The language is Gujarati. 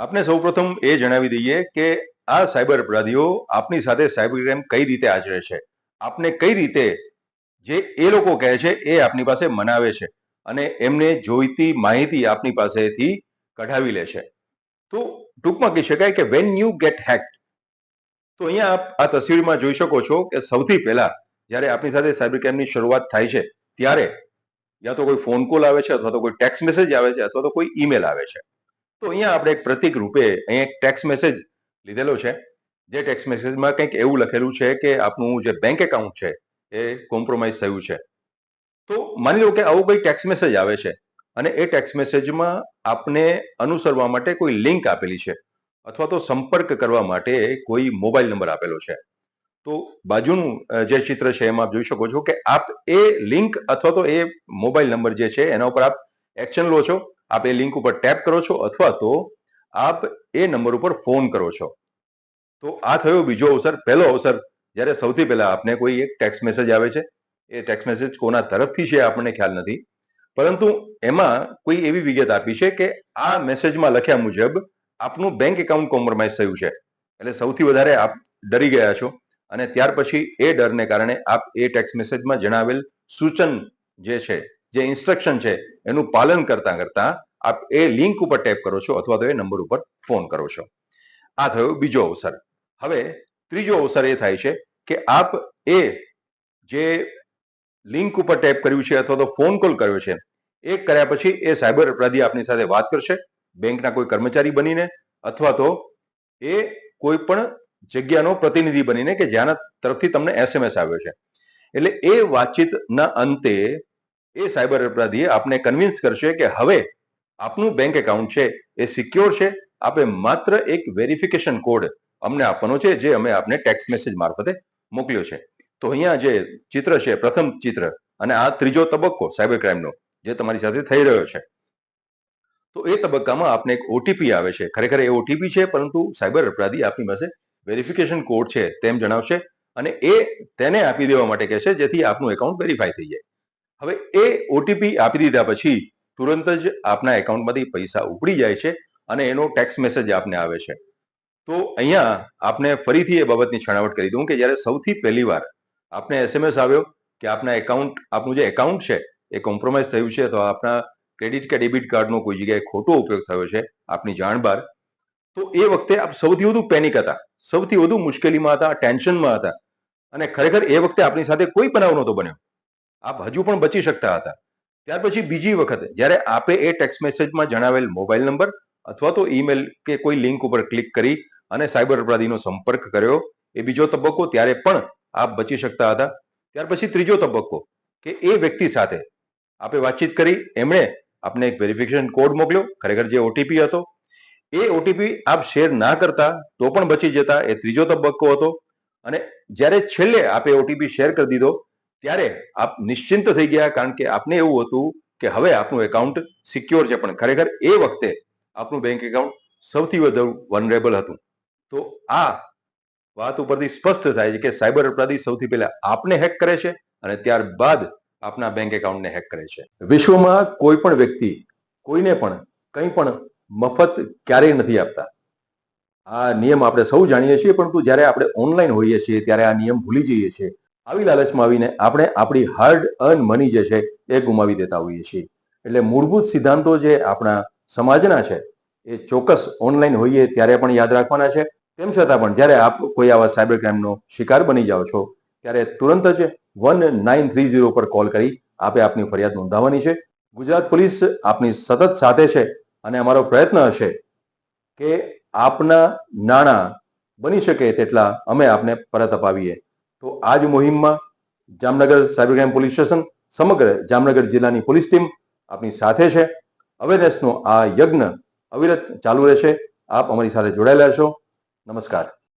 આપને સૌપ્રથમ એ જણાવી દઈએ કે આ સાયબર અપરાધીઓ આપની સાથે સાયબર ક્રાઇમ કઈ રીતે આચરે છે? આપને કઈ રીતે જે એ લોકો કહે છે એ આપની પાસે મનાવે છે અને એમને જોઈતી માહિતી આપની પાસેથી કઢાવી લે છે. તો ટૂંકમાં કહી શકાય કે વેન યુ ગેટ હેક્ડ તો અહીંયા આપ આ તસવીરમાં જોઈ શકો છો કે સૌથી પહેલા જ્યારે આપની સાથે સાયબર ક્રાઇમની શરૂઆત થાય છે, ત્યારે યા તો કોઈ ફોન કોલ આવે છે અથવા તો કોઈ ટેક્સ્ટ મેસેજ આવે છે અથવા તો કોઈ ઈમેલ આવે છે. તો અહીંયા આપણે એક પ્રતિક રૂપે અહીંયા એક ટેક્સ મેસેજ લીધેલો છે. જે ટેક્સ મેસેજમાં કંઈક એવું લખેલું છે કે આપનું જે બેંક એકાઉન્ટ છે એ કોમ્પ્રોમાઇઝ થયું છે. તો માની લો કે આવો કોઈ ટેક્સ મેસેજ આવે છે અને એ ટેક્સ મેસેજમાં આપને અનુસરવા માટે કોઈ લિંક આપેલી છે અથવા તો સંપર્ક કરવા માટે કોઈ મોબાઈલ નંબર આપેલો છે. તો બાજુનું જે ચિત્ર છે એમાં આપ જોઈ શકો છો કે આપ એ લિંક અથવા તો એ મોબાઈલ નંબર જે છે એના ઉપર આપ એક્શન લો છો. આપ એ લિંક ઉપર ટેપ કરો છો અથવા તો આપ એ નંબર ઉપર ફોન કરો છો. તો આ થયો બીજો અવસર, પહેલો અવસર, જ્યારે સૌથી પહેલા આપને કોઈ એક ટેક્સ્ટ મેસેજ આવે છે. એ ટેક્સ્ટ મેસેજ કોના તરફથી છે આપણને ખ્યાલ નથી. પરંતુ એમાં કોઈ એવી વિગત આપી છે કે આ મેસેજમાં લખ્યા મુજબ આપનું બેંક એકાઉન્ટ કોમ્પ્રોમાઇઝ થયું છે. એટલે સૌથી વધારે આપ ડરી ગયા છો અને ત્યાર પછી એ ડરને કારણે આપ એ ટેક્સ મેસેજમાં જણાવેલ સૂચન જે છે જે ઇન્સ્ટ્રક્શન છે, એનું પાલન કરતા કરતા આપ એ લિંક ઉપર ટેપ કરો છો અથવા તો એ નંબર ઉપર ફોન કરો છો. આ થયો બીજો અવસર. હવે ત્રીજો અવસર એ થાય છે કે આપ એ જે લિંક ઉપર ટેપ કર્યું છે અથવા તો ફોન કોલ કર્યો છે, એ કર્યા પછી એ સાયબર અપરાધી આપની સાથે વાત કરશે, બેંકના કોઈ કર્મચારી બનીને અથવા તો એ કોઈ પણ જગ્યાનો પ્રતિનિધિ બનીને કે જ્યાંના તરફથી તમને એસએમએસ આવ્યો છે. એટલે એ વાતચીતના અંતે એ સાયબર અપરાધીએ આપને કન્વિન્સ કરશે કે હવે આપનું બેંક એકાઉન્ટ છે એ સિક્યોર છે. આપણે માત્ર એક વેરિફિકેશન કોડ અમને આપવાનો છે, જે અમે આપને ટેક્સ્ટ મેસેજ મારફતે મોકલ્યો છે. તો અહીંયા જે ચિત્ર છે, પ્રથમ ચિત્ર અને આ ત્રીજો તબક્કો સાયબર ક્રાઇમનો જે તમારી સાથે થઈ રહ્યો છે. તો એ તબક્કામાં આપને એક ઓટીપી આવે છે. ખરેખર એ ઓટીપી છે, પરંતુ સાયબર અપરાધી આપની પાસે વેરિફિકેશન કોડ છે તેમ જણાવશે અને એ તેને આપી દેવા માટે કહેશે, જેથી આપનું એકાઉન્ટ વેરીફાઈ થઈ જાય. હવે એ ઓટીપી આપી દીધા પછી તુરંત જ આપના એકાઉન્ટમાંથી પૈસા ઉપડી જાય છે અને એનો ટેક્સ મેસેજ આપને આવે છે. તો અહીંયા આપને ફરીથી એ બાબતની છણાવટ કરી દઉં કે જ્યારે સૌથી પહેલી વાર આપને એસએમએસ આવ્યો કે આપના એકાઉન્ટ આપનું જે એકાઉન્ટ છે એ કોમ્પ્રોમાઇઝ થયું છે તો આપના ક્રેડિટ કે ડેબિટ કાર્ડનો કોઈ જગ્યાએ ખોટો ઉપયોગ થયો છે આપની જાણ બહાર તો એ વખતે આપ સૌથી વધુ પેનિક હતા, સૌથી વધુ મુશ્કેલીમાં હતા, ટેન્શનમાં હતા અને ખરેખર એ વખતે આપની સાથે કોઈ બનાવ નહોતો બન્યો. આપ હજુ પણ બચી શકતા હતા. ત્યાર પછી બીજી વખત જ્યારે આપે એ ટેક્સ્ટ મેસેજમાં જણાવેલ મોબાઈલ નંબર અથવા તો ઈમેલ કે કોઈ લિંક ઉપર ક્લિક કરી અને સાયબર અપરાધીનો સંપર્ક કર્યો, એ બીજો તબક્કો ત્યારે પણ આપ બચી શકતા હતા. ત્યાર પછી ત્રીજો તબક્કો કે એ વ્યક્તિ સાથે આપે વાતચીત કરી, એમણે આપને એક વેરિફિકેશન કોડ મોકલ્યો, ખરેખર જે ઓટીપી હતો. એ ઓટીપી આપ શેર ના કરતા તો પણ બચી જતા, એ ત્રીજો તબક્કો હતો. અને જ્યારે છેલ્લે આપે ઓટીપી શેર કરી દીધો ત્યારે આપ નિશ્ચિંત થઈ ગયા કારણ કે આપને એવું હતું કે હવે આપનું એકાઉન્ટ સિક્યોર છે, પણ ખરેખર એ વખતે આપનું બેંક એકાઉન્ટ સૌથી વધુ વનરેબલ હતું. તો આ વાત ઉપરથી સ્પષ્ટ થાય છે કે સાયબર અપરાધી સૌથી પહેલા આપને હેક કરે છે અને ત્યારબાદ આપના બેંક એકાઉન્ટને હેક કરે છે. વિશ્વમાં કોઈ પણ વ્યક્તિ કોઈને પણ કંઈ પણ મફત ક્યારેય નથી આપતા. આ નિયમ આપણે સૌ જાણીએ છીએ, પરંતુ જ્યારે આપણે ઓનલાઈન હોઈએ છીએ, ત્યારે આ નિયમ ભૂલી જઈએ છીએ. આવી લાલચમાં આવીને આપણે આપણી હાર્ડ અર્ન મની જે છે એ ગુમાવી દેતા હોઈએ છીએ. એટલે મૂળભૂત સિદ્ધાંતો જે આપણા સમાજના છે, એ ચોક્કસ ઓનલાઈન હોઈએ ત્યારે પણ યાદ રાખવાના છે. તેમ છતાં પણ જ્યારે આપ કોઈ આવા સાયબર ક્રાઇમનો શિકાર બની જાઓ છો, ત્યારે તુરંત જ વન નાઇન થ્રી ઝીરો પર કોલ કરી આપે આપની ફરિયાદ નોંધાવવાની છે. ગુજરાત પોલીસ આપની સતત સાથે છે અને અમારો પ્રયત્ન હશે કે આપના નાણાં બની શકે તેટલા અમે આપને પરત અપાવીએ. તો આ જ મુહિમમાં Jamnagar cyber crime police station, સમગ્ર જામનગર જિલ્લાની પોલીસ ટીમ આપની સાથે છે. અવેરનેસનો આ યજ્ઞ અવિરત ચાલુ રહેશે. આપ અમારી સાથે જોડાયેલા છો નમસ્કાર.